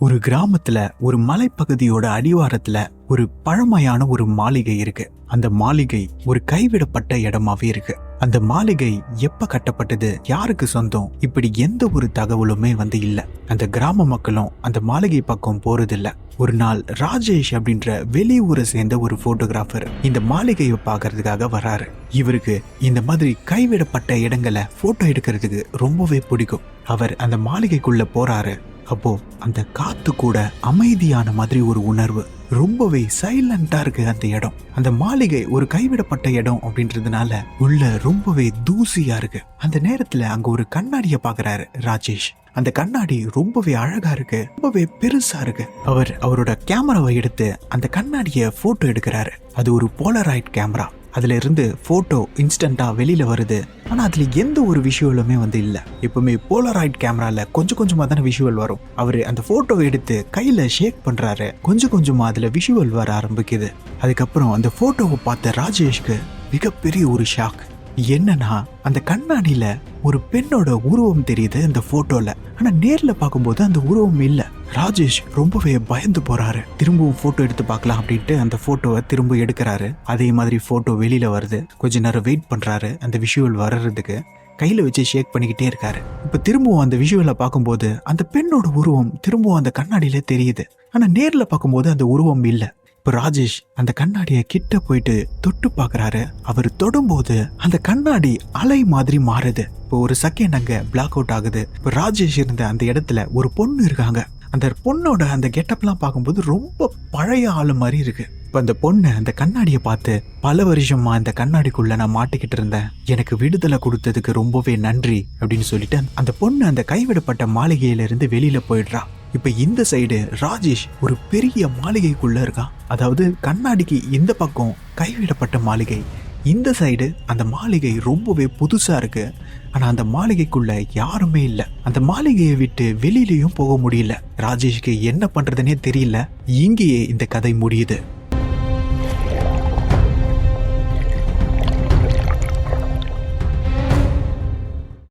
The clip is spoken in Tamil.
ஒரு கிராமத்துல ஒரு மலைப்பகுதியோட அடிவாரத்துல ஒரு பழமையான ஒரு மாளிகை இருக்கு. அந்த மாளிகை ஒரு கைவிடப்பட்ட இடமாவே இருக்கு. அந்த மாளிகை எப்ப கட்டப்பட்டது? யாருக்கு சொந்தம்? இப்படி எந்த ஒரு தகவலுமே வந்து இல்ல. அந்த கிராம மக்களும் அந்த மாளிகை பக்கம் போறதில்ல. ஒரு நாள் ராஜேஷ் அப்படின்ற வெளியூரை சேர்ந்த ஒரு போட்டோகிராஃபர் இந்த மாளிகையை பார்க்கறதுக்காக வராரு. இவருக்கு இந்த மாதிரி கைவிடப்பட்ட இடங்களை போட்டோ எடுக்கிறதுக்கு ரொம்பவே பிடிக்கும். அவர் அந்த மாளிகைக்குள்ள போறாரு. அப்போ அந்த காத்து கூட அமைதியான மாதிரி ஒரு உணர்வு. ரொம்பவே சைலண்டா இருக்கு அந்த இடம். அந்த மாளிகை ஒரு கைவிடப்பட்ட இடம் அப்படின்றதுனால உள்ள ரொம்பவே தூசியா இருக்கு. அந்த நேரத்துல அங்க ஒரு கண்ணாடிய பாக்குறாரு ராஜேஷ். அந்த கண்ணாடி ரொம்பவே அழகா இருக்கு ரொம்பவே பெருசா இருக்கு. அவர் அவரோட கேமராவை எடுத்து அந்த கண்ணாடிய போட்டோ எடுக்கிறாரு. அது ஒரு போலராய்ட் கேமரா அதிலிருந்து ஃபோட்டோ இன்ஸ்டண்ட்டாக வெளியில் வருது. ஆனால் அதில் எந்த ஒரு விஷுவலுமே வந்து இல்லை. எப்பவுமே போலராய்ட் கேமராவில் கொஞ்சம் கொஞ்சமாக தானே விஷுவல் வரும். அவர் அந்த ஃபோட்டோவை எடுத்து கையில் ஷேக் பண்ணுறாரு கொஞ்சம் கொஞ்சமாக அதில் விஷுவல் வர ஆரம்பிக்குது. அதுக்கப்புறம் அந்த ஃபோட்டோவை பார்த்த ராஜேஷ்க்கு மிகப்பெரிய ஒரு ஷாக் என்னன்னா அந்த கண்ணாடியில் ஒரு பெண்ணோட உருவம் தெரியுது இந்த ஃபோட்டோவில் ஆனால் நேரில் பார்க்கும்போது அந்த உருவம் இல்லை. ராஜேஷ் ரொம்பவே பயந்து போறாரு. திரும்பவும் போட்டோ எடுத்து பார்க்கலாம் அப்படின்ட்டு அந்த போட்டோவை திரும்ப எடுக்கிறாரு. அதே மாதிரி போட்டோ வெளியில வருது. கொஞ்ச நேரம் வெயிட் பண்றாரு. அந்த விஷுவல் வர்றதுக்கு கையில வச்சு ஷேக் பண்ணிக்கிட்டே இருக்காரு. இப்ப திரும்பவும் அந்த விஷுவலை பார்க்கும்போது அந்த பெண்ணோட உருவம் திரும்பவும் அந்த கண்ணாடியில தெரியுது. ஆனா நேர்ல பார்க்கும்போது அந்த உருவம் இல்ல. இப்போ ராஜேஷ் அந்த கண்ணாடியை கிட்ட போயிட்டு தொட்டு பார்க்கறாரு. அவர் தொடும்போது அந்த கண்ணாடி அலை மாதிரி மாறுது. இப்போ ஒரு செகண்ட் அங்கே பிளாக் அவுட் ஆகுது. இப்போ ராஜேஷ் இருந்த அந்த இடத்துல ஒரு பொண்ணு இருக்காங்க. அந்த பொண்ணோட அந்த கெட்டப்லாம் பார்க்கும்போது ரொம்ப பழைய ஆளு மாதிரி இருக்கு. இப்போ அந்த பொண்ணு அந்த கண்ணாடியை பார்த்து பல வருஷமா அந்த கண்ணாடிக்குள்ள நான் மாட்டிக்கிட்டு இருந்தேன். எனக்கு விடுதலை கொடுத்ததுக்கு ரொம்பவே நன்றி அப்படின்னு சொல்லிட்டு அந்த பொண்ணு அந்த கைவிடப்பட்ட மாளிகையிலிருந்து வெளியில போயிடுறா. இப்ப இந்த சைடு ராஜேஷ் ஒரு பெரிய மாளிகைக்குள்ள இருக்கான் அதாவது கண்ணாடிக்கு இந்த பக்கம் கைவிடப்பட்ட மாளிகை. இந்த சைடு அந்த மாளிகை ரொம்பவே புதுசாக இருக்குது ஆனால் அந்த மாளிகைக்குள்ள யாருமே இல்லை. அந்த மாளிகையை விட்டு வெளியிலையும் போக முடியல. ராஜேஷ்க்கு என்ன பண்ணுறதுனே தெரியல. இங்கேயே இந்த கதை முடியுது.